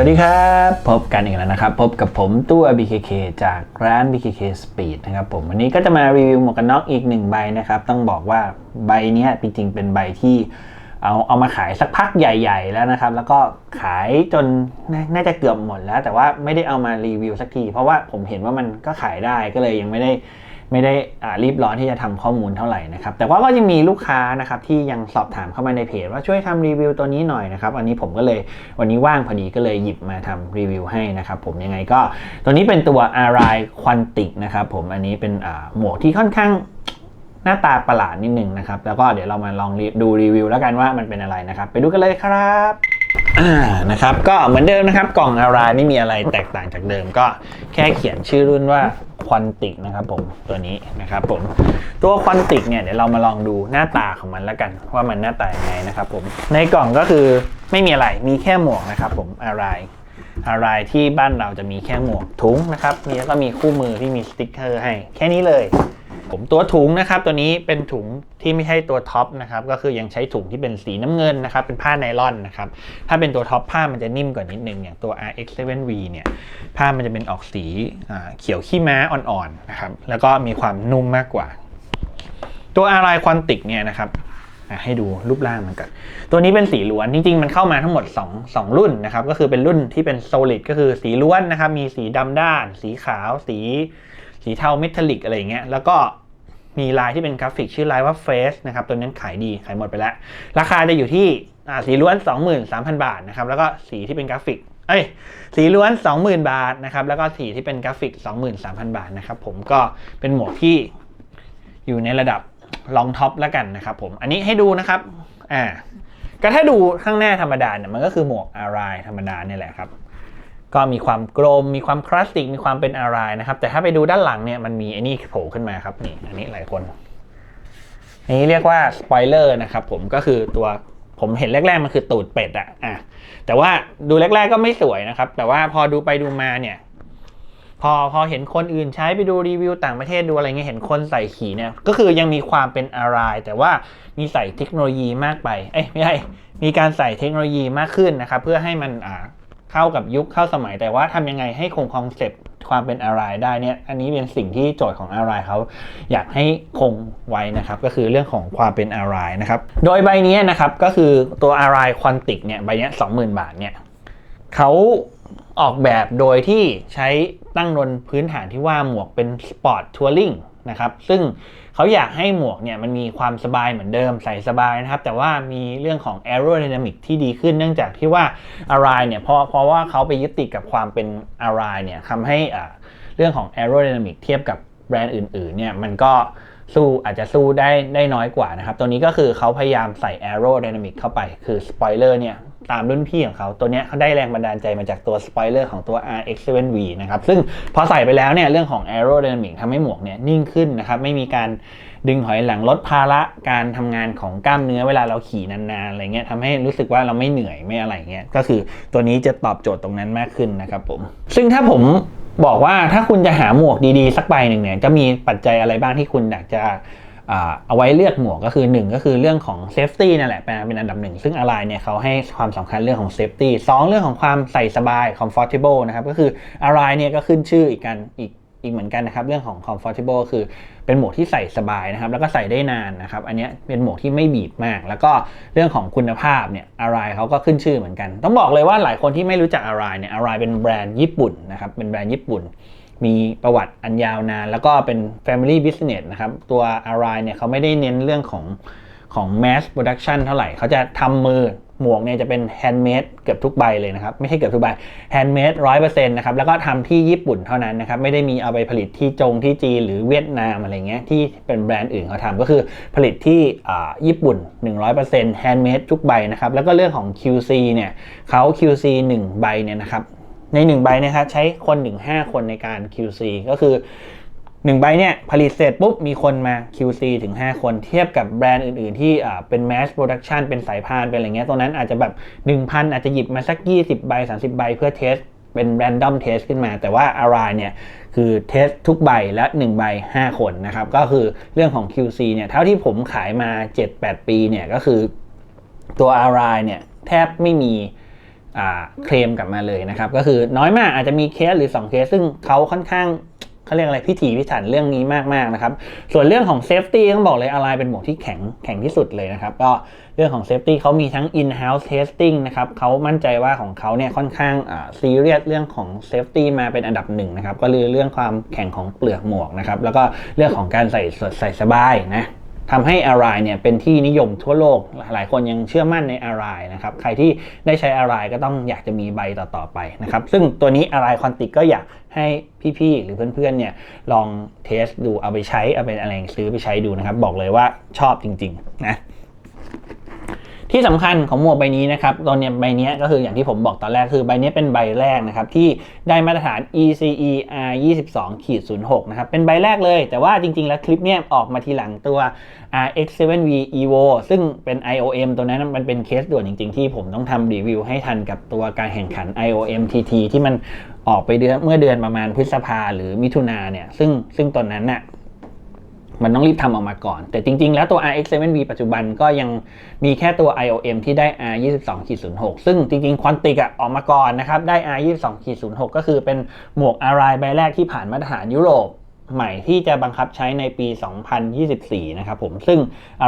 วัสดีครับ พบกันอีกแล้วนะครับ พบกับผมตู้ BKK จากร้าน BKK Speed นะครับผมวันนี้ก็จะมารีวิวหมวกกันน็อกอีกหนึ่งใบนะครับ ต้องบอกว่าใบนี้จริงๆ เป็นใบที่เอาเอามาขายสักพักใหญ่ๆแล้วนะครับ แล้วก็ขายจนน,น่าจะเกือบหมดแล้ว แต่ว่าไม่ได้เอามารีวิวสักที เพราะว่าผมเห็นว่ามันก็ขายได้ก็เลยยังไม่ได้ ไม่ได้รีบร้อนที่จะทำข้อมูลเท่าไหร่นะครับ แต่ว่าก็ยังมีลูกค้านะครับที่ยังสอบถามเข้ามาในเพจว่าช่วยทำรีวิวตัวนี้หน่อยนะครับ อันนี้ผมก็เลยวันนี้ว่างพอดีก็เลยหยิบมาทำรีวิวให้นะครับผมยังไงก็ตัวนี้เป็นตัว a r i Quantic นะครับผมอันนี้เป็นหมวกที่ค่อนข้างหน้าตาประหลาดนิดนึงนะครับ แล้วก็เดี๋ยวเรามาลองดูรีวิวแล้วกันว่ามันเป็นอะไรนะครับ ไปดูกันเลยครับนะครับ ก็เหมือนเดิมนะครับ กล่องอารายไม่มีอะไรแตกต่างจากเดิมก็แค่เขียนชื่อรุ่นว่า ควอนติกนะครับผมตัวนี้นะครับผมตัวควอนติกเนี่ยเดี๋ยวเรามาลองดูหน้าตาของมันแล้วกัน ว่ามันหน้าตายังไงนะครับผมในกล่องก็คือไม่มีอะไรมีแค่หมวกนะครับผมอะไรอะไรที่บ้านเราจะมีแค่หมวกถุงนะครับมีแล้วก็มีคู่มือที่มีสติ๊กเกอร์ให้แค่นี้เลย ผมตัวถุงนะครับตัวนี้เป็นถุงที่ไม่ใช่ตัวท็อปนะครับก็คือยังใช้ถุงที่เป็นสีน้ำเงินนะครับเป็นผ้าไนล่อนนะครับถ้าเป็นตัวท็อปผ้ามันจะนิ่มกว่านิดนึงอย่างตัว RX7V เนี่ยผ้ามันจะเป็นออกสีเขียวขี้ม้าอ่อนๆนะครับแล้วก็มีความนุ่มมากกว่า ตัวอารควอนติกเนี่ยนะครับให้ดูรูปร่างมันก่อนตัวนี้เป็นสีล้วน จริงๆ มันเข้ามาทั้งหมด 2 2 รุ่นนะครับ ก็คือเป็นรุ่นที่เป็นโซลิดก็คือสีล้วนนะครับ มีสีดำด้าน สีขาว สี สีเทาเมทัลลิกอะไรเงี้ยแล้วก็มีลายที่เป็นกราฟิกชื่อลายว่าเฟสนะครับตัวนั้นขายดีขายหมดไปแล้ว ราคาจะอยู่ที่สีล้วน 23,000 บาทนะครับแล้วก็สีที่เป็นกราฟิกเอ้ยสีล้วน 20,000 บาทนะครับแล้วก็สีที่เป็นกราฟิก 23,000 บาทนะครับผมก็เป็นหมวกที่อยู่ในระดับลองท็อปแล้วกันนะครับผมอันนี้ให้ดูนะครับอ่าก็ถ้าดูข้างหน้าธรรมดาเนี่ยมันก็คือหมวกอารายธรรมดาเนี่ยแหละครับ ก็มีความกลม มีความคลาสสิก มีความเป็นอะไรนะครับ แต่ถ้าไปดูด้านหลังเนี่ยมันมีไอ้นี่โผล่ขึ้นมาครับนี่อันนี้หลายคนอันนี้เรียกว่าสปอยเลอร์นะครับผมก็คือตัวผมเห็นแรกๆมันคือตูดเป็ดอะอะแต่ว่าดูแรก ๆก็ไม่สวยนะครับ แต่ว่าพอดูไปดูมาเนี่ยพอพอเห็นคนอื่นใช้ไปดูรีวิวต่างประเทศดูอะไรเงี้ยเห็นคนใส่ขี่เนี่ยก็คือยังมีความเป็นอะไรแต่ว่ามีใส่เทคโนโลยีมากไป เอ้ยไม่ใช่มีการใส่เทคโนโลยีมากขึ้นนะครับ เพื่อให้มันอ่า เข้ากับยุคเข้าสมัยแต่ว่าทำยังไงให้คงคอนเซปต์ความเป็นอะไรได้เนี่ยอันนี้เป็นสิ่งที่โจทย์ของอะไรเขาอยากให้คงไว้นะครับก็คือเรื่องของความเป็นอะไรนะครับโดยใบนี้นะครับก็คือตัวอะไรควอนติกเนี่ยใบนี้สองหมื่นบาทเนี่ยเขาออกแบบโดยที่ใช้ตั้งนนพื้นฐานที่ว่าหมวกเป็นสปอร์ตทัวริงนะครับซึ่ง เขาอยากให้หมวกเนี่ยมันมีความสบายเหมือนเดิมใส่สบายนะครับ แต่ว่ามีเรื่องของ aerodynamic ที่ดีขึ้นเนื่องจากที่ว่า Arai เนี่ยเพราะเพราะว่าเขาไปยึดติดกับความเป็น Arai เนี่ยทำให้อ่าเรื่องของ aerodynamic เทียบกับแบรนด์อื่นๆเนี่ยมันก็สู้อาจจะสู้ได้ได้น้อยกว่านะครับ ตัวนี้ก็คือเขาพยายามใส่ aerodynamic เข้าไป คือ spoiler เนี่ย ตามรุ่นพี่ของเขา ตัวนี้เขาได้แรงบันดาลใจมาจากตัวสปอยเลอร์ของตัว RX7V นะครับ ซึ่งพอใส่ไปแล้วเนี่ยเรื่องของ aerodynamic ทำให้หมวกเนี่ยนิ่งขึ้นนะครับ ไม่มีการดึงถอยหลังลดภาระการทำงานของกล้ามเนื้อเวลาเราขี่นานๆอะไรเงี้ยทำให้รู้สึกว่าเราไม่เหนื่อยไม่อะไรเงี้ยก็คือตัวนี้จะตอบโจทย์ตรงนั้นมากขึ้นนะครับผม ซึ่งถ้าผมบอกว่าถ้าคุณจะหาหมวกดีๆ สักใบหนึ่งเนี่ยจะมีปัจจัยอะไรบ้างที่คุณอยากจะ เอาไว้เลือกหมวกก็คือ 1 ก็คือเรื่องของเซฟตี้นั่นแหละเป็นอันดับหนึ่งซึ่งอะไรเนี่ยเขาให้ความสำคัญเรื่องของเซฟตี้สเรื่องของความใส่สบาย comfortable นะครับก็คืออะไรเนี่ยก็ขึ้นชื่ออีกกันอีกอีกเหมือนกันนะครับเรื่องของ comfortable คือเป็นหมวกที่ใส่สบายนะครับแล้วก็ใส่ได้นานนะครับอันนี้เป็นหมวกที่ไม่บีบมาก แล้วก็เรื่องของคุณภาพเนี่ยอะไรเขาก็ขึ้นชื่อเหมือนกัน ต้องบอกเลยว่าหลายคนที่ไม่รู้จักอะไรเนี่ยอะไรเป็นแบรนด์ญี่ปุ่นนะครับเป็นแบรนด์ญี่ปุ่น มีประวัติอันยาวนาน แล้วก็เป็น Family Business นะครับ ตัว a r i เนี่ยเขาไม่ได้เน้นเรื่องของของ mass production เท่าไหร่ เขาจะทำมือหมวกเนี่ยจะเป็น handmade เกือบทุกใบเลยนะครับ ไม่ใช่เกือบทุกใบ handmade ร้อยเปอร์เซ็นต์นะครับ แล้วก็ทำที่ญี่ปุ่นเท่านั้นนะครับ ไม่ได้มีเอาไปผลิตที่จงที่จีนหรือเวียดนามอะไรเงี้ย ที่เป็นแบรนด์อื่นเขาทำก็คือผลิตที่ญี่ปุ่น 100% handmade ทุกใบนะครับ แล้วก็เรื่องของ QC เนี่ยเขา QC 1 ใบเนี่ยนะครับ ใน 1 ใบนะครับใช้คนถึง5คนในการ QC ก็คือ 1 ใบเนี่ยผลิตเสร็จปุ๊บ มีคนมา QC ถึง 5 คนเทียบกับแบรนด์อื่น ๆ ที่เป็น mass production เป็นสายพานเป็นอะไรเงี้ยตรงนั้นอาจจะแบบ 1,000 อาจจะหยิบมาสัก 20 ใบ 30 ใบเพื่อเทสเป็น random test ขึ้นมา แต่ว่า Arai เนี่ย คือเทสทุกใบและ 1 ใบ 5 คนนะครับ ก็คือเรื่องของ QC เนี่ยเท่าที่ผมขายมา 7-8 ปีเนี่ยก็คือตัว Arai เนี่ยแทบไม่มี เคลมกลับมาเลยนะครับ ก็คือน้อยมากอาจจะมีเคสหรือ 2 เคส ซึ่งเขาค่อนข้างเขาเรียกอะไรพิถีพิถันเรื่องนี้มากๆนะครับ ส่วนเรื่องของเซฟตี้ต้องบอกเลยอะไรเป็นหมวกที่แข็งแข็งที่สุดเลยนะครับ ก็เรื่องของเซฟตี้เขามีทั้ง in-house testing นะครับเขามั่นใจว่าของเขาเนี่ยค่อนข้างซีเรียสเรื่องของเซฟตี้มาเป็นอันดับหนึ่งนะครับ ก็คือเรื่องความแข็งของเปลือกหมวกนะครับ แล้วก็เรื่องของการใส่สดใส่สบายนะ ทำให้ a r i เนี่ยเป็นที่นิยมทั่วโลก หลายคนยังเชื่อมั่นใน a r i นะครับ ใครที่ได้ใช้ a r i ก็ต้องอยากจะมีใบต่อๆไปนะครับ ซึ่งตัวนี้ a r i คอนติกก็อยากให้พี่ๆ หรือเพื่อนๆ เนี่ยลองเทสดูเอาไปใช้เอาเป็นอะไรซื้อไปใช้ดูนะครับ บอกเลยว่าชอบจริงๆ นะ ที่สำคัญของหมวกใบนี้นะครับตอนเนี้ยใบนี้ก็คืออย่างที่ผมบอกตอนแรกคือใบนี้เป็นใบแรกนะครับที่ได้มาตรฐาน ECE R 22ขีด06นะครับเป็นใบแรกเลย แต่ว่าจริง ๆ แล้วคลิปเนี้ยออกมาทีหลังตัว RX7V Evo ซึ่งเป็น IOM ตัวนั้นมันเป็นเคสด่วนจริง ๆ ที่ผมต้องทำรีวิวให้ทันกับตัวการแข่งขัน IOM TT ที่มันออกไปเดือนเมื่อเดือนประมาณพฤษภาหรือมิถุนาเนี่ยซึ่งซึ่งตอนนั้นน่ะ มันต้องรีบทำออกมาก่อน แต่จริงๆ แล้วตัว RX7V ปัจจุบันก็ยังมีแค่ตัว IOM ที่ได้ R22.06 ซึ่งจริงๆ Quantic อะออกมาก่อนนะครับ ได้ R22.06 ก็คือเป็นหมวก r i ใบแรกที่ผ่านมาตรฐานยุโรปใหม่ที่จะบังคับใช้ในปี 2024 นะครับผม ซึ่ง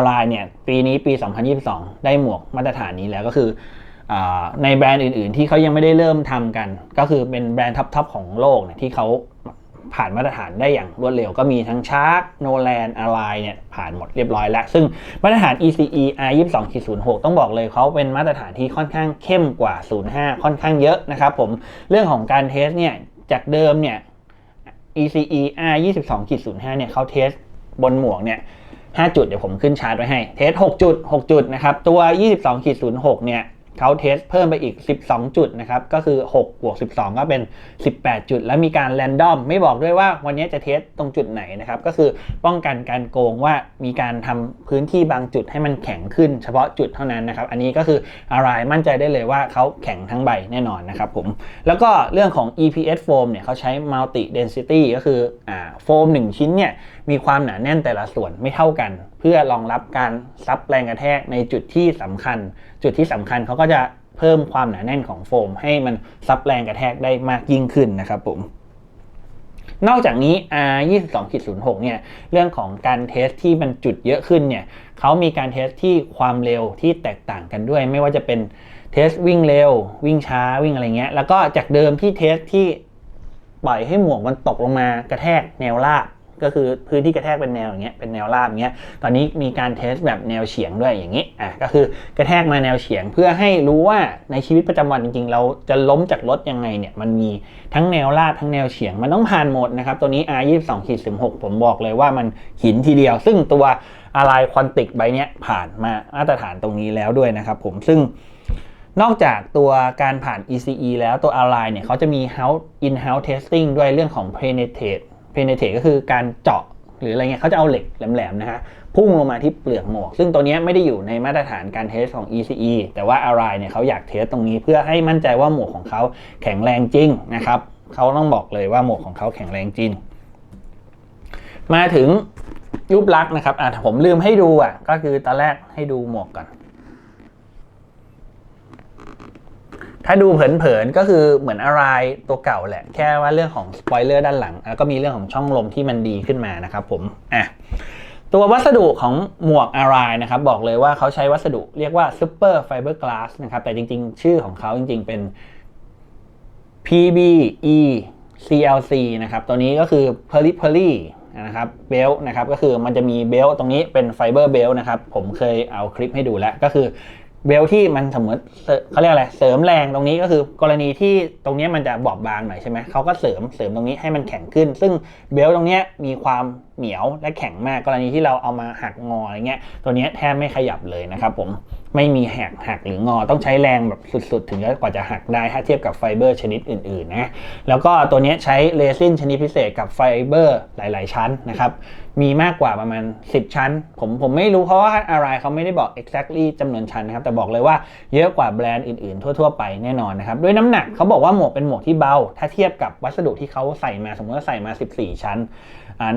r i เนี่ย ปีนี้ปี 2022 ได้หมวกมาตรฐานนี้แล้วก็คือในแบรนด์อื่นๆ ที่เขายังไม่ได้เริ่มทำกัน ก็คือเป็นแบรนด์ท็อปๆของโลกเนี่ยที่เขา ผ่านมาตรฐานได้อย่างรวดเร็วก็มีทั้งชาร์กโนแลนอะไรเนี่ยผ่านหมดเรียบร้อยแล้ว ซึ่งมาตรฐาน ECE R 22 06ต้องบอกเลยเขาเป็นมาตรฐานที่ค่อนข้างเข้มกว่า 05 ค่อนข้างเยอะนะครับผมเรื่องของการเทสเนี่ยจากเดิมเนี่ย ECE R 22 05เนี่ยเขาเทสบนหมวกเนี่ย5จุดเดี๋ยวผมขึ้นชาร์ตไว้ให้ เทส 6 จุด 6 จุดนะครับตัว 22 06เนี่ย เขาเทสเพิ่มไปอีก 12 จุดนะครับ ก็คือ6บวก12 ก็เป็น 18 จุด แล้วมีการแรนดอมไม่บอกด้วยว่าวันนี้จะเทสตรงจุดไหนนะครับ ก็คือป้องกันการโกงว่ามีการทำพื้นที่บางจุดให้มันแข็งขึ้นเฉพาะจุดเท่านั้นนะครับ อันนี้ก็คืออะไรมั่นใจได้เลยว่าเขาแข็งทั้งใบแน่นอนนะครับผม แล้วก็เรื่องของ EPS foam เนี่ยเขาใช้ multi density ก็คืออ่าโฟม1ชิ้นเนี่ย มีความหนาแน่นแต่ละส่วนไม่เท่ากัน เพื่อรองรับการซับแรงกระแทกในจุดที่สำคัญ จุดที่สำคัญเขาก็จะเพิ่มความหนาแน่นของโฟม ให้มันซับแรงกระแทกได้มากยิ่งขึ้นนะครับผมนอกจากนี้ R 22.06 เนี่ย เรื่องของการเทสที่มันจุดเยอะขึ้นเนี่ยเขามีการเทสที่ความเร็วที่แตกต่างกันด้วย ไม่ว่าจะเป็นเทสวิ่งเร็ว วิ่งช้าวิ่งอะไรเงี้ย แล้วก็จากเดิมที่เทสที่ปล่อยให้หมวกมันตกลงมากระแทกแนวราบ ก็คือพื้นที่กระแทกเป็นแนวอย่างเงี้ยเป็นแนวราบอย่างเงี้ยตอนนี้มีการเทสแบบแนวเฉียงด้วยอย่างนี้อะก็คือกระแทกมาแนวเฉียงเพื่อให้รู้ว่าในชีวิตประจำวันจริงๆ เราจะล้มจากรถยังไงเนี่ยมันมีทั้งแนวราบทั้งแนวเฉียง มันต้องผ่านหมดนะครับตัวนี้ R 22ขีด16ผมบอกเลยว่ามันหินทีเดียว ซึ่งตัวอะไรควอนติกใบเนี้ยผ่านมามาตรฐานตรงนี้แล้วด้วยนะครับผมซึ่งนอกจากตัวการผ่าน ECE แล้วตัว Align เนี่ยเขาจะมี house in-house testing ด้วยเรื่องของ penetrate penetrate ก็คือการเจาะหรืออะไรเงี้ยเขาจะเอาเหล็กแหลมๆนะฮะพุ่งลงมาที่เปลือกหมวก ซึ่งตัวเนี้ยไม่ได้อยู่ในมาตรฐานการเทสของ ECE แต่ว่า Align เนี่ยเขาอยากเทสตรงนี้เพื่อให้มั่นใจว่าหมวกของเขาแข็งแรงจริงนะครับเขาต้องบอกเลยว่าหมวกของเขาแข็งแรงจริง มาถึงรูปลักษณ์นะครับอะผมลืมให้ดูอะก็คือตอนแรกให้ดูหมวกก่อน ถ้าดูเผินๆก็คือเหมือนอะไรตัวเก่าแหละ แค่ว่าเรื่องของสปอยเลอร์ด้านหลัง แล้วก็มีเรื่องของช่องลมที่มันดีขึ้นมานะครับผมอะตัววัสดุของหมวกอารายนะครับบอกเลยว่าเขาใช้วัสดุเรียกว่า Super Fiber Glass นะครับแต่จริงๆ ชื่อของเขาจริงๆเป็น PBE CLC นะครับตัวนี้ก็คือ p e r i p e r y นะครับเบลนะครับก็คือมันจะมีเบลตรงนี้เป็นไฟเบอร์เบลนะครับผมเคยเอาคลิปให้ดูแล้วก็คือ เบลที่มันสมมติเสเขาเรียกอะไรเสริมแรงตรงนี้ก็คือกรณีที่ตรงนี้มันจะบอบบางหน่อยใช่ไหมเขาก็เสริมเสริมตรงนี้ให้มันแข็งขึ้น ซึ่งเบลตรงนี้มีความ เหนียวและแข็งมากกรณีที่เราเอามาหักงออะไรเงี้ยตัวนี้แทบไม่ขยับเลยนะครับผมไม่มีแหกหักหรืองอต้องใช้แรงแบบสุดๆ ถึงจะกว่าจะหักได้ถ้าเทียบกับไฟเบอร์ชนิดอื่นๆนะแล้วก็ตัวนี้ใช้เรซินชนิดพิเศษกับไฟเบอร์หลาย ๆ ชั้นนะครับมีมากกว่าประมาณ 10 ชั้น ผมผมไม่รู้เพราะว่าอะไรเขาไม่ได้บอก exactly จำนวนชั้นนะครับแต่บอกเลยว่าเยอะกว่าแบรนด์อื่นๆ ทั่ว ๆ ไปแน่นอนนะครับด้วยน้ำหนักเขาบอกว่าหมวกเป็นหมวกที่เบา ถ้าเทียบกับวัสดุที่เขาใส่มาสมมติว่าใส่มา 14 ชั้น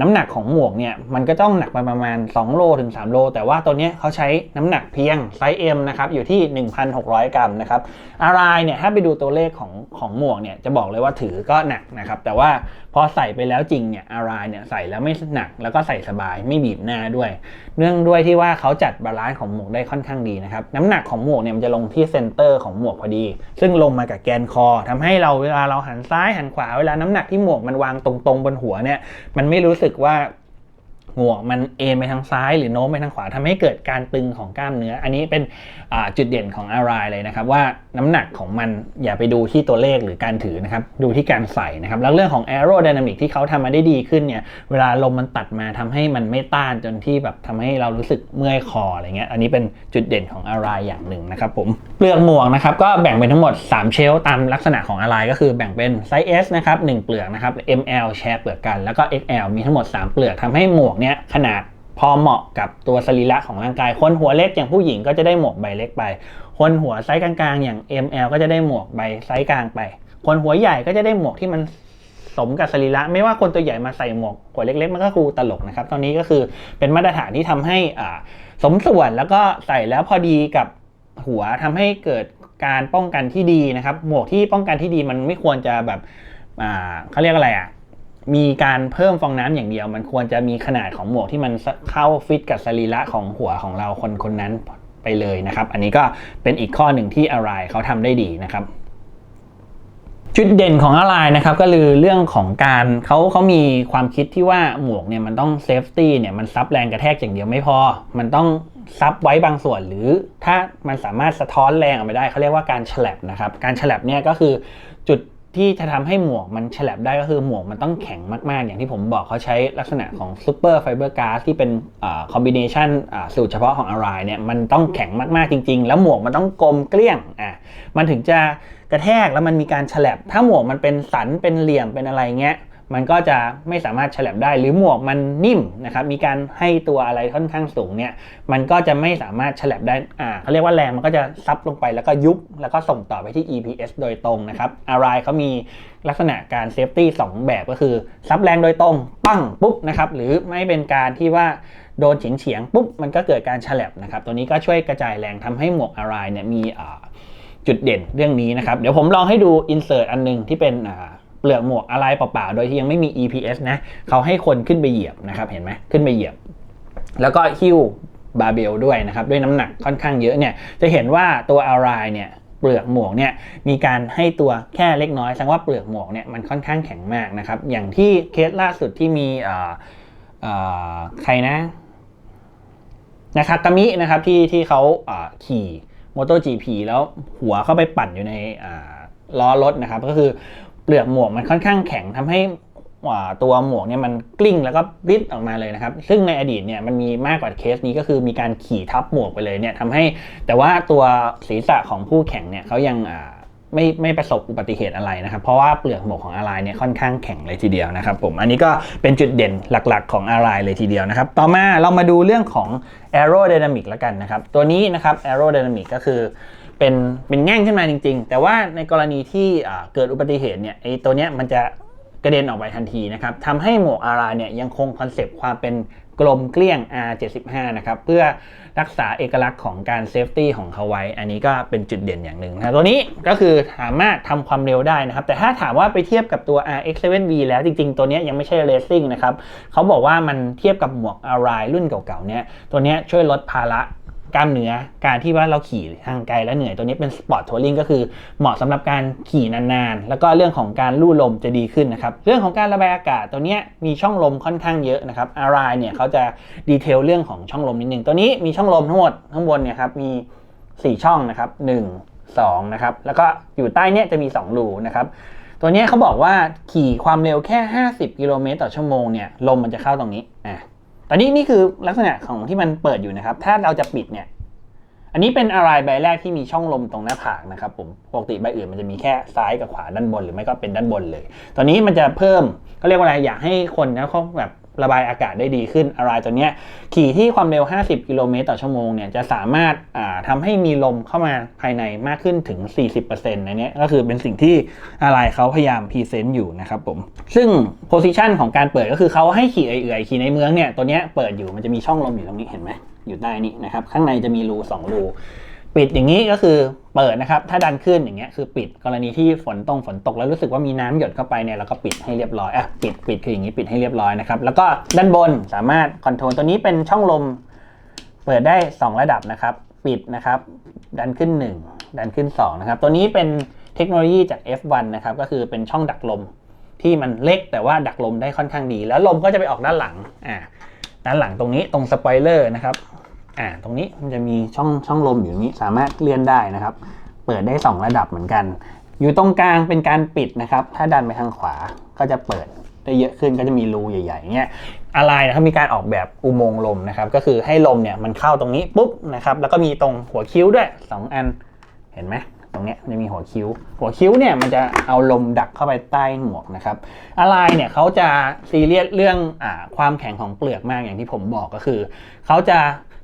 น้ำหนักของหมวกเนี่ยมันก็ต้องหนักไปประมาณ 2 โลถึง 3 โล แต่ว่าตัวนี้เขาใช้น้ำหนักเพียงไซส์ M นะครับอยู่ที่ 1,600 กรัมนะครับอารายเนี่ยถ้าไปดูตัวเลขของของหมวกเนี่ยจะบอกเลยว่าถือก็หนักนะครับแต่ว่าพอใส่ไปแล้วจริงเนี่ยอารายเนี่ยใส่แล้วไม่หนักแล้วก็ใส่สบายไม่บีบหน้าด้วย เนื่องด้วยที่ว่าเขาจัดบาลานซ์ของหมวกได้ค่อนข้างดีนะครับน้ำหนักของหมวกเนี่ยมันจะลงที่เซนเตอร์ของหมวกพอดี ซึ่งลงมากับแกนคอทำให้เราเวลาเราหันซ้ายหันขวาเวลาน้ำหนักที่หมวกมันวางตรงๆบนหัวเนี่ยมันไม่รู้สึกว่า หมวกมันเอ็นไปทางซ้ายหรือโน้มไปทางขวาทำให้เกิดการตึงของกล้ามเนื้อ อันนี้เป็นจุดเด่นของอารายเลยนะครับ ว่าน้ำหนักของมันอย่าไปดูที่ตัวเลขหรือการถือนะครับ ดูที่การใส่นะครับ แล้วเรื่องของ aerodynamic ที่เขาทำมาได้ดีขึ้นเนี่ยเวลาลมมันตัดมาทำให้มันไม่ต้านจนที่แบบทำให้เรารู้สึกเมื่อยคออะไรเงี้ยอันนี้เป็นจุดเด่นของอารายอย่างหนึ่งนะครับผมเปลือกหมวกนะครับก็แบ่งเป็นทั้งหมด 3 เชลตามลักษณะของอารายก็คือแบ่งเป็นไซส์ S นะครับ1เปลือกนะครับ ML แชร์เปลือกกันแล้วก็ XL มีทั้งหมด 3 เปลือกทำให้หมวกเนี้ยขนาดพอเหมาะกับตัวสรีระของร่างกาย คนหัวเล็กอย่างผู้หญิงก็จะได้หมวกใบเล็กไป คนหัวไซส์กลางๆ อย่าง ML ก็จะได้หมวกใบไซส์กลางไป คนหัวใหญ่ก็จะได้หมวกที่มันสมกับสรีระไม่ว่าคนตัวใหญ่มาใส่หมวกหัวเล็ก ๆ มันก็คือตลกนะครับ ตอนนี้ก็คือเป็นมาตรฐานที่ทำให้อ่าสมส่วนแล้วก็ใส่แล้วพอดีกับหัวทำให้เกิดการป้องกันที่ดีนะครับ หมวกที่ป้องกันที่ดีมันไม่ควรจะแบบอ่าเขาเรียกอะไรอะ มีการเพิ่มฟองน้ำอย่างเดียว มันควรจะมีขนาดของหมวกที่มันเข้าฟิตกับสรีระของหัวของเราคนคนนั้นไปเลยนะครับ อันนี้ก็เป็นอีกข้อหนึ่งที่อะไรเขาทำได้ดีนะครับ จุดเด่นของอะไรนะครับ ก็คือเรื่องของการเขาเขามีความคิดที่ว่าหมวกเนี่ยมันต้องเซฟตี้เนี่ยมันซับแรงกระแทกอย่างเดียวไม่พอ มันต้องซับไว้บางส่วนหรือถ้ามันสามารถสะท้อนแรงออกมาได้เขาเรียกว่าการฉลับนะครับ การฉลับเนี่ยก็คือจุด ที่จะทำให้หมวกมันฉลับได้ก็คือหมวกมันต้องแข็งมากๆ อย่างที่ผมบอกเขาใช้ลักษณะของซูเปอร์ไฟเบอร์ก๊าซที่เป็นคอมบิเนชันสูตรเฉพาะของอะไรเนี่ยมันต้องแข็งมากๆจริง ๆ แล้วหมวกมันต้องกลมเกลี้ยงอะมันถึงจะกระแทกแล้วมันมีการฉลับถ้าหมวกมันเป็นสันเป็นเหลี่ยมเป็นอะไรเงี้ย มันก็จะไม่สามารถฉลับได้หรือหมวกมันนิ่มนะครับมีการให้ตัวอะไรค่อนข้างสูงเนี่ยมันก็จะไม่สามารถฉลับได้อ่าเขาเรียกว่าแรงมันก็จะซับลงไปแล้วก็ยุบแล้วก็ส่งต่อไปที่ EPS โดยตรงนะครับอารายเขามีลักษณะการเซฟตี้2แบบก็คือซับแรงโดยตรง ปั้งปุ๊บนะครับหรือไม่เป็นการที่ว่าโดนเฉียงเฉียงปุ๊บมันก็เกิดการฉลับนะครับตัวนี้ก็ช่วยกระจายแรงทำให้หมวกอารายเนี่ยมีจุดเด่นเรื่องนี้นะครับเดี๋ยวผมลองให้ดูอินเสิร์ตอันนึงที่เป็นอ่า เปลือกหมวกอะไรเปล่าๆ โดยที่ยังไม่มี EPS นะเขาให้คนขึ้นไปเหยียบนะครับเห็นไหมขึ้นไปเหยียบ แล้วก็หิ้วบาเบลด้วยนะครับด้วยน้ำหนักค่อนข้างเยอะเนี่ยจะเห็นว่าตัวอารายเนี่ยเปลือกหมวกเนี่ยมีการให้ตัวแค่เล็กน้อยแสดงว่าเปลือกหมวกเนี่ยมันค่อนข้างแข็งมากนะครับอย่างที่เคสล่าสุดที่มีใครนะนะครับตามินะครับที่ที่เขาขี่มอเตอร์ GP แล้วหัวเข้าไปปั่นอยู่ในล้อรถนะครับก็คือ เปลือกหมวกมันค่อนข้างแข็งทำให้ตัวหมวกเนี่ยมันกลิ้งแล้วก็ริดออกมาเลยนะครับ ซึ่งในอดีตเนี่ยมันมีมากกว่าเคสนี้ก็คือมีการขี่ทับหมวกไปเลยเนี่ยทำให้แต่ว่าตัวศีรษะของผู้แข่งเนี่ยเขายังไม่ไม่ประสบอุบัติเหตุอะไรนะครับ เพราะว่าเปลือกหมวกของอารายเนี่ยค่อนข้างแข็งเลยทีเดียวนะครับผมอันนี้ก็เป็นจุดเด่นหลักๆของอารายเลยทีเดียวนะครับ ต่อมาเรามาดูเรื่องของ aerodynamic แล้วกันนะครับ ตัวนี้นะครับ aerodynamic ก็คือ เป็นเป็นแง่งขึ้นมาจริง ๆ แต่ว่าในกรณีที่เกิดอุบัติเหตุเนี่ยไอ้ตัวเนี้ยมันจะกระเด็นออกไปทันทีนะครับทำให้หมวกอาราเนี่ยยังคงคอนเซปต์ความเป็นกลมเกลี้ยง R75 นะครับ เพื่อรักษาเอกลักษณ์ของการเซฟตี้ของเขาไว้ อันนี้ก็เป็นจุดเด่นอย่างหนึ่งนะตัวนี้ก็คือสามารถทำความเร็วได้นะครับ แต่ถ้าถามว่าไปเทียบกับตัว RX7V แล้วจริงๆ ตัวนี้ยังไม่ใช่เรซซิ่งนะครับ เขาบอกว่ามันเทียบกับหมวกอารายรุ่นเก่าๆ เนี่ยตัวนี้ช่วยลดภาระ กล้ามเนื้อการที่ว่าเราขี่ทางไกลและเหนื่อยตัวนี้เป็นสปอร์ตทัวริงก็คือเหมาะสำหรับการขี่นานๆ แล้วก็เรื่องของการลู่ลมจะดีขึ้นนะครับ เรื่องของการระบายอากาศตัวนี้มีช่องลมค่อนข้างเยอะนะครับอารายเนี่ยเขาจะดีเทลเรื่องของช่องลมนิดนึงตัวนี้มีช่องลมทั้งหมดข้างบนเนี่ยครับมี 4 ช่องนะครับ1 2นะครับแล้วก็อยู่ใต้เนี้ยจะมี 2 รูนะครับตัวนี้เขาบอกว่าขี่ความเร็วแค่ 50 กิโลเมตรต่อชั่วโมงเนี่ยลมมันจะเข้าตรงนี้อะ ตอนนี้นี่คือลักษณะของที่มันเปิดอยู่นะครับ ถ้าเราจะปิดเนี่ย อันนี้เป็นอะไรใบแรกที่มีช่องลมตรงหน้าผากนะครับผม ปกติใบอื่นมันจะมีแค่ซ้ายกับขวาด้านบน หรือไม่ก็เป็นด้านบนเลย ตอนนี้มันจะเพิ่มเขาเรียกว่าอะไร อยากให้คนนะเขาแบบ ระบายอากาศได้ดีขึ้นอะไรตัวเนี้ยขี่ที่ความเร็ว 50 กิโลเมตรต่อชั่วโมงเนี่ยจะสามารถอ่าทำให้มีลมเข้ามาภายในมากขึ้นถึง 40%ในเนี้ยก็คือเป็นสิ่งที่อะไรเขาพยายามพรีเซนต์อยู่นะครับผม ซึ่งโพซิชันของการเปิดก็คือเขาให้ขี่เอื่อยๆขี่ในเมืองเนี่ยตัวเนี้ยเปิดอยู่มันจะมีช่องลมอยู่ตรงนี้เห็นไหมอยู่ใต้นี้นะครับข้างในจะมีรูสองรู ปิดอย่างนี้ก็คือเปิดนะครับ ถ้าดันขึ้นอย่างเงี้ยคือปิดกรณีที่ฝนตรงฝนตกแล้วรู้สึกว่ามีน้ำหยดเข้าไปเนี่ยเราก็ปิดให้เรียบร้อยอะปิดปิดคืออย่างนี้ปิดให้เรียบร้อยนะครับแล้วก็ด้านบนสามารถคอนโทรลตัวนี้เป็นช่องลม เปิดได้ 2 ระดับนะครับ ปิดนะครับ ดันขึ้น 1 ดันขึ้น2นะครับตัวนี้เป็นเทคโนโลยีจาก F1 นะครับก็คือเป็นช่องดักลมที่มันเล็กแต่ว่าดักลมได้ค่อนข้างดี แล้วลมก็จะไปออกด้านหลังอ่าด้านหลังตรงนี้ตรงสปอยเลอร์นะครับ อ่าตรงนี้มันจะมีช่องช่องลมอยู่นี้สามารถเลื่อนได้นะครับ เปิดได้ 2 ระดับเหมือนกัน อยู่ตรงกลางเป็นการปิดนะครับ ถ้าดันไปทางขวาก็จะเปิดได้เยอะขึ้นก็จะมีรูใหญ่ๆเนี่ยอะไรนะครับมีการออกแบบอุโมงค์ลมนะครับ ก็คือให้ลมเนี่ยมันเข้าตรงนี้ปุ๊บนะครับ แล้วก็มีตรงหัวคิ้วด้วย 2 อันเห็นไหมตรงเนี้ยจะมีหัวคิ้ว หัวคิ้วเนี่ยมันจะเอาลมดักเข้าไปใต้หมวกนะครับ อะไรเนี่ยเขาจะซีเรียสเรื่องอความแข็งของเปลือกมากอย่างที่ผมบอกก็คือ เขาจะ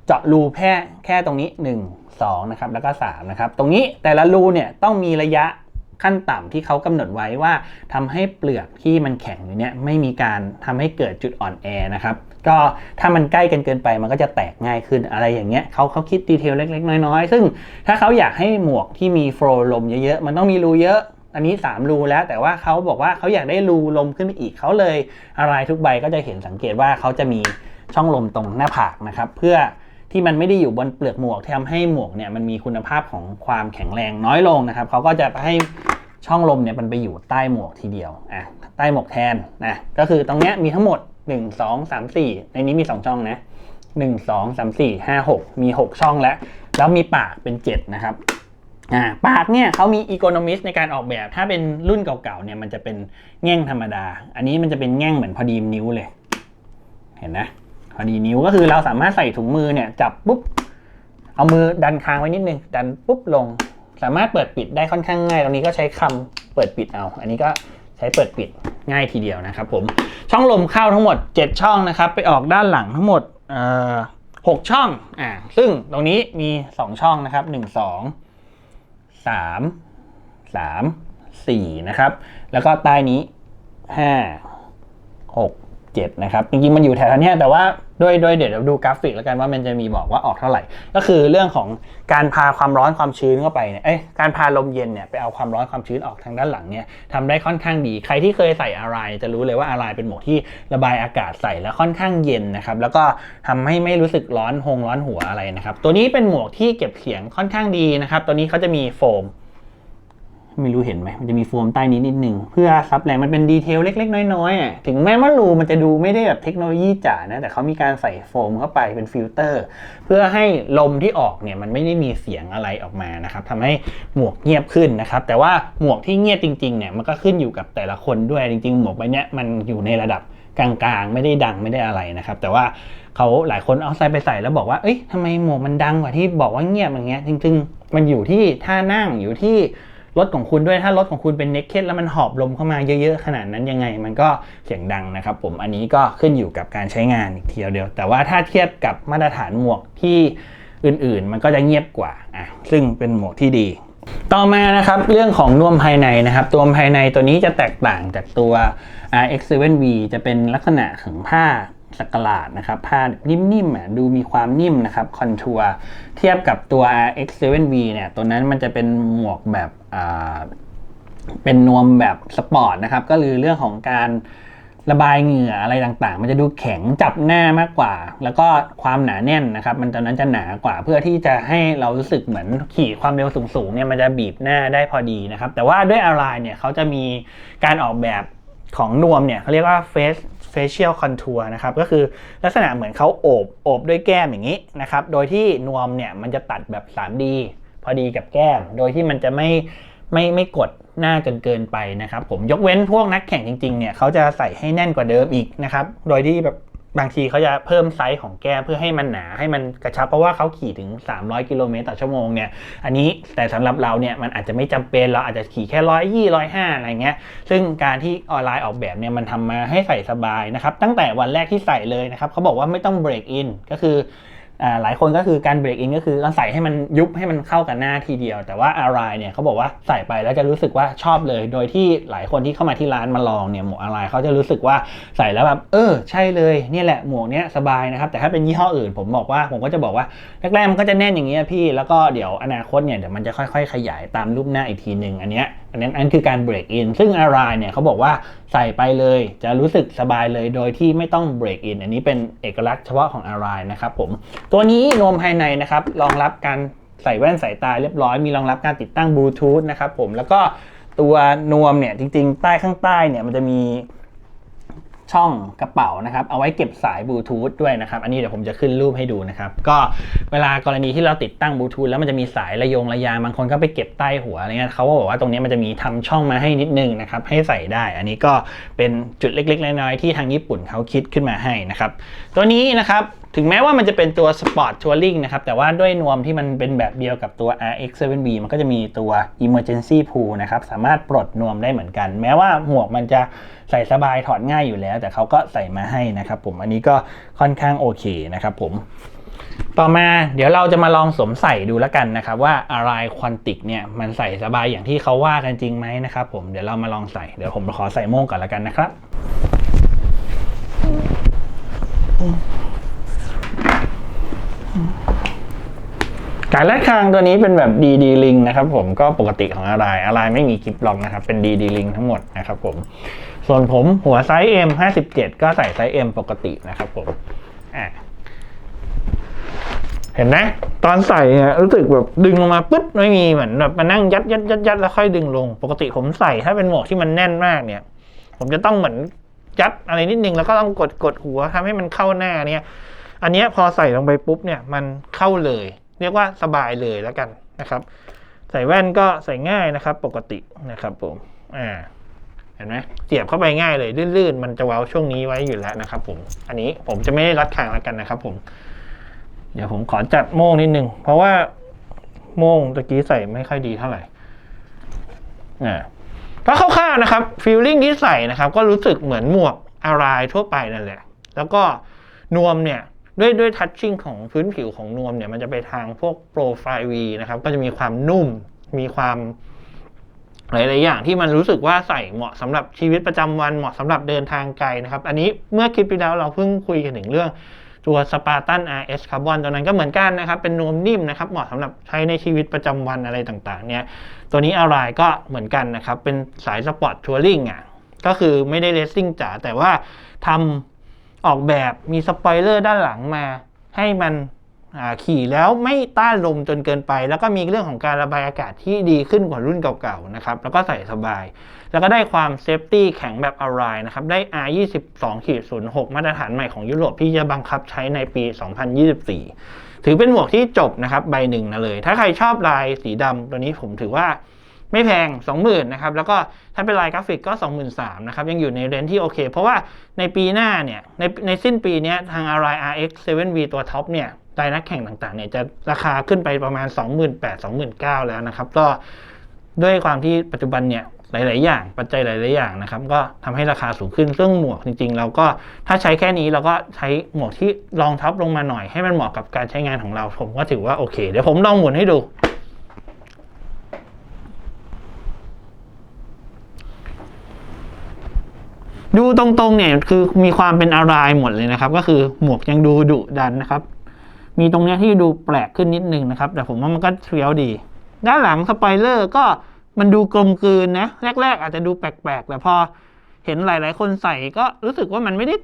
เจาะรูแค่แค่ตรงนี้ 1 2นะครับแล้วก็3นะครับตรงนี้แต่ละรูเนี่ยต้องมีระยะขั้นต่ำที่เขากำหนดไว้ว่าทำให้เปลือกที่มันแข็งอยู่เนี่ยไม่มีการทำให้เกิดจุดอ่อนแอนะครับ ก็ถ้ามันใกล้กันเกินไปมันก็จะแตกง่ายขึ้นอะไรอย่างเงี้ยเขาเขาคิดดีเทลเล็ก ๆ น้อยๆ ซึ่งถ้าเขาอยากให้หมวกที่มีโฟลว์ลมเยอะๆ มันต้องมีรูเยอะอันนี้ 3 รูแล้วแต่ว่าเขาบอกว่าเขาอยากได้รูลมขึ้นไปอีกเขาเลยอะไรทุกใบก็จะเห็นสังเกตว่าเขาจะมีช่องลมตรงหน้าผากนะครับ เพื่อ ที่มันไม่ได้อยู่บนเปลือกหมวกที่ทำให้หมวกเนี่ยมันมีคุณภาพของความแข็งแรงน้อยลงนะครับเขาก็จะให้ช่องลมเนี่ยมันไปอยู่ใต้หมวกทีเดียวอะใต้หมวกแทนนะก็คือตรงเนี้ยมีทั้งหมด 1 2 3 4 ในนี้มี 2 ช่องนะ1 2 3 4 5 6 มี 6 ช่องแล้ว แล้วมีปากเป็น 7 นะครับอ่าปากเนี่ยเขามีอีโคโนมิสในการออกแบบ ถ้าเป็นรุ่นเก่าๆเนี่ยมันจะเป็นแง่งธรรมดา อันนี้มันจะเป็นแง่งเหมือนพอดีนิ้วเลย เห็นนะ พอดีนิ้วก็คือเราสามารถใส่ถุงมือเนี่ยจับปุ๊บเอามือดันค้างไว้นิดนึงดันปุ๊บลง สามารถเปิดปิดได้ค่อนข้างง่าย ตรงนี้ก็ใช้คำเปิดปิดเอา อันนี้ก็ใช้เปิดปิดง่ายทีเดียวนะครับผมช่องลมเข้าทั้งหมด 7 ช่องนะครับไปออกด้านหลังทั้งหมดหกช่องอ่าซึ่งตรงนี้มี 2 ช่องนะครับ 1 2 3 3 4นะครับแล้วก็ใต้นี้ 5 6 7นะครับจริงๆมันอยู่แถวเนี้ยแต่ว่า โดยโดยเดี๋ยวเราดูกราฟิกแล้วกันว่ามันจะมีบอกว่าออกเท่าไหร่ ก็คือเรื่องของการพาความร้อนความชื้นเข้าไปเนี่ยเอ้ยการพาลมเย็นเนี่ยไปเอาความร้อนความชื้นออกทางด้านหลังเนี่ยทำได้ค่อนข้างดี ใครที่เคยใส่อะไรจะรู้เลยว่าอะไรเป็นหมวกที่ระบายอากาศใส่แล้วค่อนข้างเย็นนะครับแล้วก็ทำให้ไม่รู้สึกร้อนหงร้อนหัวอะไรนะครับตัวนี้เป็นหมวกที่เก็บเสียงค่อนข้างดีนะครับตัวนี้เขาจะมีโฟม ไม่รู้เห็นไหมมันจะมีโฟมใต้นี้นิดนึง เพื่อซับแรงมันเป็นดีเทลเล็ก ๆ น้อยๆอะถึงแม้ว่ารูมันจะดูไม่ได้แบบเทคโนโลยีจ๋านะ แต่เขามีการใส่โฟมเข้าไปเป็นฟิลเตอร์ เพื่อให้ลมที่ออกเนี่ยมันไม่ได้มีเสียงอะไรออกมานะครับทำให้หมวกเงียบขึ้นนะครับ แต่ว่าหมวกที่เงียบจริงๆเนี่ยมันก็ขึ้นอยู่กับแต่ละคนด้วยจริง ๆ หมวกใบเนี้ยมันอยู่ในระดับกลางๆ ไม่ได้ดังไม่ได้อะไรนะครับ แต่ว่าเขาหลายคนเอาใส่ไปใส่แล้วบอกว่าเอ้ยทำไมหมวกมันดังกว่าที่บอกว่าเงียบอย่างเงี้ยจริง ๆ มันอยู่ที่ท่านั่งอยู่ที่ รถของคุณด้วยถ้ารถของคุณเป็นเน็กเก็ตแล้วมันหอบลมเข้ามาเยอะๆ ขนาดนั้นยังไง มันก็เสียงดังนะครับ ผมอันนี้ก็ขึ้นอยู่กับการใช้งานอีกทีเดียว แต่ว่าถ้าเทียบกับมาตรฐานหมวกที่อื่นๆ มันก็จะเงียบกว่าอะซึ่งเป็นหมวกที่ดี ต่อมานะครับเรื่องของนวมภายในนะครับ ตัวภายในตัวนี้จะแตกต่างจากตัว RX7V จะเป็นลักษณะของผ้าสกลาดนะครับผ้านิ่มๆอะดูมีความนิ่มนะครับคอนทัวร์เทียบกับตัว RX7V เนี่ยตัวนั้นมันจะเป็นหมวกแบบ เป็นนวมแบบสปอร์ตนะครับ ก็คือเรื่องของการระบายเหงื่ออะไรต่างๆ มันจะดูแข็งจับหน้ามากกว่า แล้วก็ความหนาแน่นนะครับ มันตอนนั้นจะหนากว่าเพื่อที่จะให้เรารู้สึกเหมือนขี่ความเร็วสูงๆเนี่ยมันจะบีบหน้าได้พอดีนะครับ แต่ว่าด้วยอะไรเนี่ยเขาจะมีการออกแบบของนวมเนี่ยเขาเรียกว่า face facial contour นะครับก็คือลักษณะเหมือนเขาโอบโอบด้วยแก้มอย่างนี้นะครับ โดยที่นวมเนี่ยมันจะตัดแบบ 3D อดีกับแก้ม โดยที่มันจะไม่ไม่ไม่กดหน้าเกินเกินไปนะครับ ผมยกเว้นพวกนักแข่งจริงๆเนี่ยเขาจะใส่ให้แน่นกว่าเดิมอีกนะครับ โดยที่แบบบางทีเขาจะเพิ่มไซส์ของแก้มเพื่อให้มันหนาให้มันกระชับเพราะว่าเขาขี่ถึง 300 กิโลเมตรต่อชั่วโมงเนี่ยอันนี้แต่สำหรับเราเนี่ยมันอาจจะไม่จำเป็นเราอาจจะขี่แค่ร้อยยี่ร้อยห้าอะไรเงี้ยซึ่งการที่ออนไลน์ออกแบบเนี่ยมันทำมาให้ใส่สบายนะครับตั้งแต่วันแรกที่ใส่เลยนะครับเขาบอกว่าไม่ต้องเบรกอินก็คือ หลายคนก็คือการเบรกอินก็คือการใส่ให้มันยุบให้มันเข้ากับหน้าทีเดียว แต่ว่าอารายเนี่ยเขาบอกว่าใส่ไปแล้วจะรู้สึกว่าชอบเลย โดยที่หลายคนที่เข้ามาที่ร้านมาลองเนี่ยหมวกอารายเขาจะรู้สึกว่าใส่แล้วแบบเออใช่เลยเนี่ยแหละหมวกเนี้ยสบายนะครับแต่ถ้าเป็นยี่ห้ออื่น ผมบอกว่าผมก็จะบอกว่าแรกๆมันก็จะแน่นอย่างเงี้ยพี่ แล้วก็เดี๋ยวอนาคตเนี่ยเดี๋ยวมันจะค่อย ๆ ขยายตามรูปหน้าอีกทีหนึ่งอันเนี้ยอันนั้นอันคือการเบรกอินซึ่งอารายเนี่ยเขาบอกว่าใส่ไปเลยจะรู้สึกสบายเลยโดยที่ไม่ต้องเบรกอินอันนี้เป็นเอกลักษณ์เฉพาะของอารายนะครับผมตัวนี้นมภายในนะครับรองรับการใส่แว่นสายตาเรียบร้อยมีรองรับการติดตั้งบลูทูธนะครับผมแล้วก็ตัวนวมเนี่ยจริงๆ ใต้ข้างใต้เนี่ยมันจะมี ช่องกระเป๋านะครับ เอาไว้เก็บสายบลูทูธด้วยนะครับ อันนี้เดี๋ยวผมจะขึ้นรูปให้ดูนะครับ ก็เวลากรณีที่เราติดตั้งบลูทูธแล้วมันจะมีสายระยงระยางบางคนก็ไปเก็บใต้หัวอะไรเงี้ยเขาก็บอกว่าตรงนี้มันจะมีทำช่องมาให้นิดนึงนะครับ ให้ใส่ได้ อันนี้ก็เป็นจุดเล็กๆน้อยๆที่ทางญี่ปุ่นเขาคิดขึ้นมาให้นะครับ ตัวนี้นะครับถึงแม้ว่ามันจะเป็นตัว Sport Touring นะครับ แต่ว่าด้วยนวมที่มันเป็นแบบเดียวกับตัว RX7B มันก็จะมีตัว Emergency Pull นะครับ สามารถปลดนวมได้เหมือนกัน แม้ว่าหมวกมันจะใส่สบายถอดง่ายอยู่แล้ว แต่เขาก็ใส่มาให้นะครับผม อันนี้ก็ค่อนข้างโอเคนะครับผม ต่อมาเดี๋ยวเราจะมาลองสวมใส่ดูแล้วกันนะครับ ว่าอะไรควอนติกเนี่ยมันใส่สบายอย่างที่เขาว่ากันจริงไหมนะครับผม เดี๋ยวเรามาลองใส่ เดี๋ยวผมขอใส่โม่งก่อนแล้วกันนะครับ การแลกคางตัวนี้เป็นแบบดีดีลิงนะครับผมก็ปกติของอะไรอะไรไม่มีคลิปล็อกนะครับเป็นดีดีลิงทั้งหมดนะครับผมส่วนผมหัวไซส์ M 57 ก็ใส่ไซส์ M ปกตินะครับผมอะเห็นไหมตอนใส่เนี่ยรู้สึกแบบดึงลงมาปึ๊บไม่มีเหมือนแบบมานั่งยัดยัดยัดยัดแล้วค่อยดึงลง ปกติผมใส่ถ้าเป็นหมวกที่มันแน่นมากเนี่ย ผมจะต้องเหมือนยัดอะไรนิดนึงแล้วก็ต้องกดกดหัวทำให้มันเข้าหน้าเนี่ย อันนี้พอใส่ลงไปปุ๊บเนี่ยมันเข้าเลย เรียกว่าสบายเลยแล้วกันนะครับ ใส่แว่นก็ใส่ง่ายนะครับ ปกตินะครับผมอ่าเห็นไหมเสียบเข้าไปง่ายเลยลื่นๆมันจะเว้าช่วงนี้ไว้อยู่แล้วนะครับ ผม อันนี้ผมจะไม่ได้รัดคางแล้วกันนะครับ ผม เดี๋ยวผมขอจัดโม่งนิดนึงเพราะว่าโม่งตะกี้ใส่ไม่ค่อยดีเท่าไหร่อ่าก็คร่าวๆนะครับฟีลลิ่งที่ใส่นะครับ ก็รู้สึกเหมือนหมวกอารทั่วไปนั่นแหละ แล้วก็นวมเนี่ย ด้วยด้วยทัชชิ่งของพื้นผิวของนวมเนี่ยมันจะไปทางพวกโปรไฟล์วีนะครับก็จะมีความนุ่ม มีความหลายๆอย่างที่มันรู้สึกว่าใส่เหมาะสำหรับชีวิตประจำวันเหมาะสำหรับเดินทางไกลนะครับ อันนี้เมื่อคลิปที่แล้วเราเพิ่งคุยกันถึงเรื่องตัว Spartan RS Carbon ตัวนั้นก็เหมือนกันนะครับ เป็นนวมนิ่มนะครับเหมาะสำหรับใช้ในชีวิตประจำวันอะไรต่างๆ เนี่ย ตัวนี้อะไรก็เหมือนกันนะครับ เป็นสายสปอร์ตทัวริงอะก็คือไม่ได้เลสซิ่งจ๋าแต่ว่าทำ ออกแบบมีสปอยเลอร์ด้านหลังมา ให้มันขี่แล้วไม่ต้านลมจนเกินไป แล้วก็มีเรื่องของการระบายอากาศที่ดีขึ้นกว่ารุ่นเก่าๆนะครับแล้วก็ใส่สบาย แล้วก็ได้ความเซฟตี้แข็งแบบอะไรนะครับได้ R22-06 มาตรฐานใหม่ของยุโรปที่จะบังคับใช้ในปี 2024 ถือเป็นหมวกที่จบนะครับใบหนึ่งนะเลย ถ้าใครชอบลายสีดำตัวนี้ผมถือว่า ไม่แพง 20,000นะครับแล้วก็ถ้าเป็นลายกราฟิกก็ 23,000นะครับยังอยู่ในเรนที่โอเค เพราะว่าในปีหน้าเนี่ยในในสิ้นปีเนี้ยทาง RI RX 7V ตัวท็อปเนี่ยรายนักแข่งต่างๆเนี่ยจะราคาขึ้นไปประมาณ 28,000-29,000 แล้วนะครับ ก็ด้วยความที่ปัจจุบันเนี่ยหลาย ๆ อย่าง ปัจจัยหลาย ๆ อย่างนะครับ ก็ทำให้ราคาสูงขึ้นซึ่งหมวกจริง ๆ เราก็ถ้าใช้แค่นี้เราก็ใช้หมวกที่รองท็อปลงมาหน่อยให้มันเหมาะกับการใช้งานของเรา ผมก็ถือว่าโอเค เดี๋ยวผมลองหมุนให้ดู ดูตรงๆเนี่ยคือมีความเป็นอารายหมดเลยนะครับ ก็คือหมวกยังดูดุดันนะครับ มีตรงเนี้ยที่ดูแปลกขึ้นนิดนึงนะครับ แต่ผมว่ามันก็เฟี้ยวดี ด้านหลังสไปเลอร์ก็มันดูกลมกลืนนะ แรก ๆ อาจจะดูแปลกๆ แต่พอเห็นหลายๆ คนใส่ก็รู้สึกว่ามันไม่ได้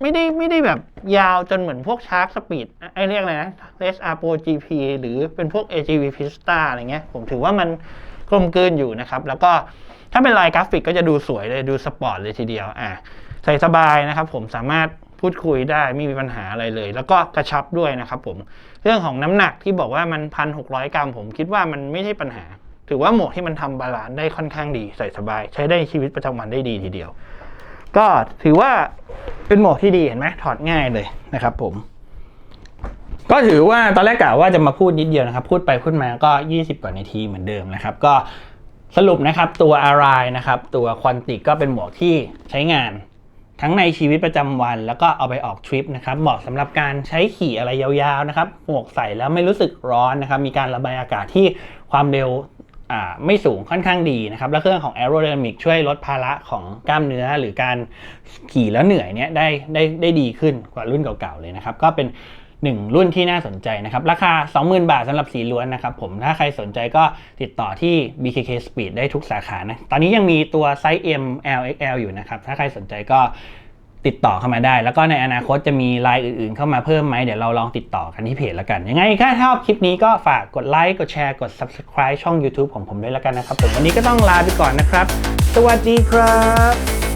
ไม่ได้ไม่ได้แบบยาวจนเหมือนพวกชาร์ k สปีดไอเรียกอะไรนะ SR Pro GP หรือเป็นพวก AGV Pista อะไรเงี้ย ผมถือว่ามันกลมกลืนอยู่นะครับ แล้วก็ ถ้าเป็นลายกราฟิกก็จะดูสวยเลยดูสปอร์ตเลยทีเดียวอะใส่สบายนะครับ ผมสามารถพูดคุยได้ไม่มีปัญหาอะไรเลย แล้วก็กระชับด้วยนะครับผมเรื่องของน้ำหนักที่บอกว่ามันพันหกร้อยกรัม ผมคิดว่ามันไม่ใช่ปัญหา ถือว่าหมวกที่มันทำบาลานซ์ได้ค่อนข้างดีใส่สบาย ใช้ได้ในชีวิตประจำวันได้ดีทีเดียว ก็ถือว่าเป็นหมวกที่ดีเห็นไหมถอดง่ายเลยนะครับผม ก็ถือว่าตอนแรกกะว่าจะมาพูดนิดเดียวนะครับ พูดไปพูดมาก็ 20 กว่านาทีเหมือนเดิมนะครับ ก็ สรุปนะครับตัวอารายนะครับตัวควอนติกก็เป็นหมวกที่ใช้งาน ทั้งในชีวิตประจำวัน แล้วก็เอาไปออกทริปนะครับเหมาะสำหรับการใช้ขี่อะไรยาวๆนะครับหมวกใส่แล้วไม่รู้สึกร้อนนะครับมีการระบายอากาศที่ความเร็วไม่สูงค่อนข้างดีนะครับ และเครื่องของ Aerodynamic ช่วยลดภาระของกล้ามเนื้อหรือการขี่แล้วเหนื่อยเนี่ยได้ได้ได้ดีขึ้นกว่ารุ่นเก่าๆเลยนะครับ ก็เป็น หนึ่งรุ่นที่น่าสนใจนะครับ ราคา 20,000 บาทสำหรับสีล้วนนะครับผมถ้าใครสนใจก็ติดต่อที่ BKK Speed ได้ทุกสาขานะ ตอนนี้ยังมีตัวไซส์ M L XL อยู่นะครับ ถ้าใครสนใจก็ติดต่อเข้ามาได้ แล้วก็ในอนาคตจะมีไลน์อื่นๆ เข้ามาเพิ่มไหมเดี๋ยวเราลองติดต่อกันที่เพจแล้วกัน ยังไงถ้าชอบคลิปนี้ก็ฝากกดไลค์กดแชร์กด subscribe ช่อง YouTube ของผมด้วยแล้วกันนะครับผมวันนี้ก็ต้องลาไปก่อนนะครับ สวัสดีครับ